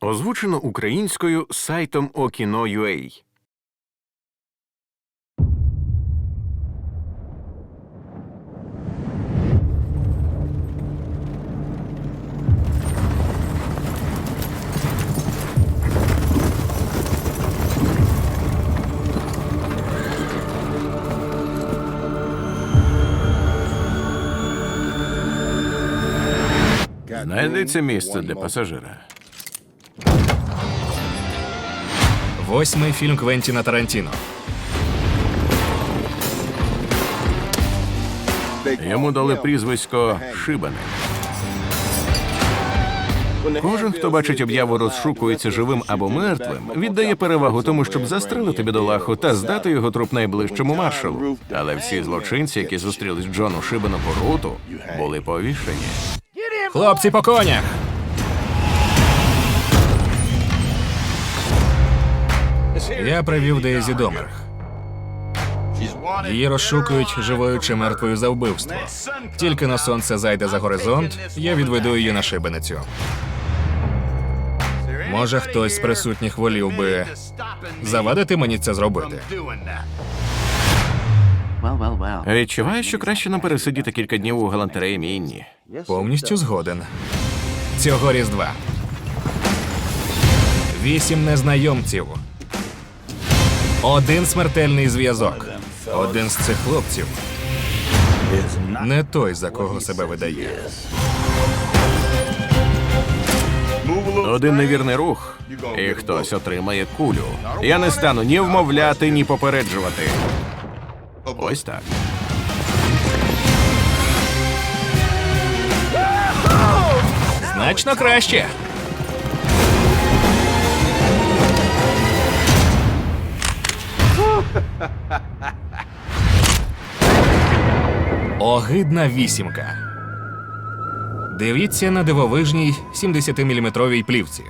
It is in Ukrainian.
Озвучено українською сайтом Okino.ua Знайдеться місце для пасажира. Восьмий фільм Квентіна Тарантіно. Йому дали прізвисько Шибане. Кожен, хто бачить об'яву, розшукується живим або мертвим, віддає перевагу тому, щоб застрелити бідолаху та здати його труп найближчому маршалу. Але всі злочинці, які зустрілись Джону Шибану по руту, були повішені. Хлопці по конях. Я привів Дейзі Домерг. Її розшукують живою чи мертвою за вбивство. Тільки на сонце зайде за горизонт, я відведу її на шибеницю. Може, хтось з присутніх волів би завадити мені це зробити. Відчуваю, що краще нам пересидіти кілька днів у галантереї Мінні. Повністю згоден. Цього різдва. Вісім незнайомців. Один смертельний зв'язок. Один з цих хлопців. Не той, за кого себе видає. Один невірний рух, і хтось отримає кулю. Я не стану ні вмовляти, ні попереджувати. Ось так. Значно краще. Огидна вісімка. Дивіться на дивовижній 70-мм плівці.